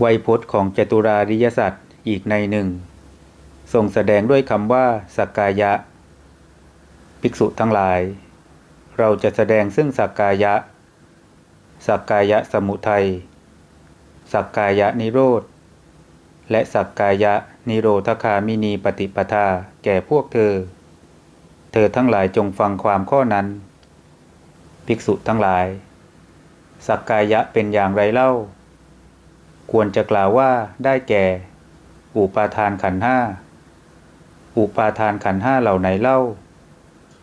ไวยพจน์ของจตุราริยสัตว์อีกในหนึ่งทรงแสดงด้วยคำว่าสักกายะ ภิกษุทั้งหลาย เราจะแสดงซึ่งสักกายะ สักกายะสมุทัย สักกายะนิโรธ และสักกายะนิโรธคามินีปฏิปทาแก่พวกเธอ เธอทั้งหลายจงฟังความข้อนั้น ภิกษุทั้งหลาย สักกายะเป็นอย่างไรเล่า ควรจะกล่าวว่าได้แก่ อุปาทานขันห้าอุปาทานขันห้าเหล่าไหนเล่า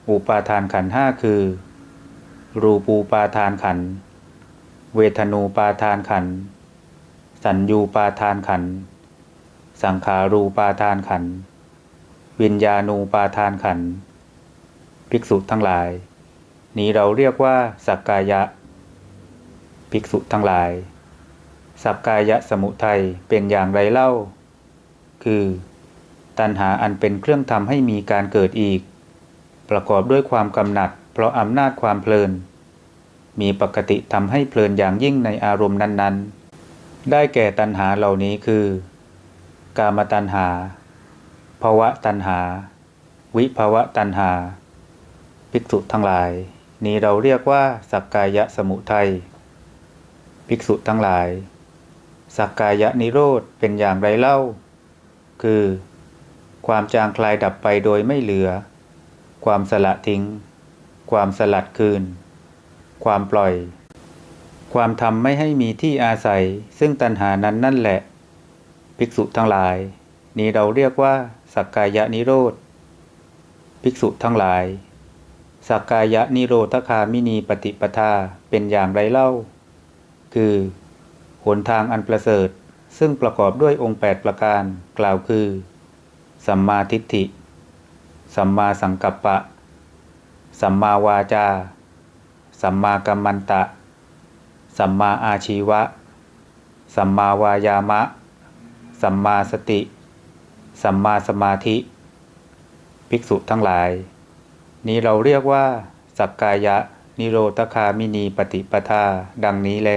อุปาทานขันห้าคือ รูปูปาทานขัน เวทนูปาทานขัน สัญญูปาทานขัน สังขารูปาทานขัน วิญญาณูปาทานขัน ภิกษุทั้งหลาย นี้เราเรียกว่าสักกายะ ภิกษุทั้งหลาย สักกายะสมุทัยเป็นอย่างไรเล่า คือ ตัณหาอันเป็นเครื่องทำให้มีการเกิดอีก ประกอบด้วยความกำหนัด เพราะอำนาจความเพลิน มีปกติทำให้เพลินอย่างยิ่งในอารมณ์นั้นๆ ได้แก่ตัณหาเหล่านี้คือ กามตัณหาภวะตัณหา วิภวะตัณหา ภิกษุทั้งหลาย นี้เราเรียกว่าสักกายะสมุทัยภิกษุทั้งหลาย สักกายะนิโรธเป็นอย่างไรเล่า คือ ความจางคลายดับไปโดยไม่เหลือ ความสละทิ้ง ความสลัดคืน ความปล่อย ความทำไม่ให้มีที่อาศัย ซึ่งตัณหานั้นนั่นแหละ ภิกษุทั้งหลาย นี้เราเรียกว่า สักกายะนิโรธ ภิกษุทั้งหลาย สักกายะนิโรธคามินีปฏิปทาเป็นอย่างไรเล่า คือ หนทางอันประเสริฐ ซึ่งประกอบด้วยองค์ 8 ประการกล่าวคือ สัมมาทิฏฐิ สัมมาสังกัปปะ สัมมาวาจา สัมมากัมมันตะ สัมมาอาชีวะ สัมมาวายามะ สัมมาสติ สัมมาสมาธิ ภิกษุทั้งหลาย นี้เราเรียกว่า สักกายะ นิโรธคามินีปฏิปทา ดังนี้แล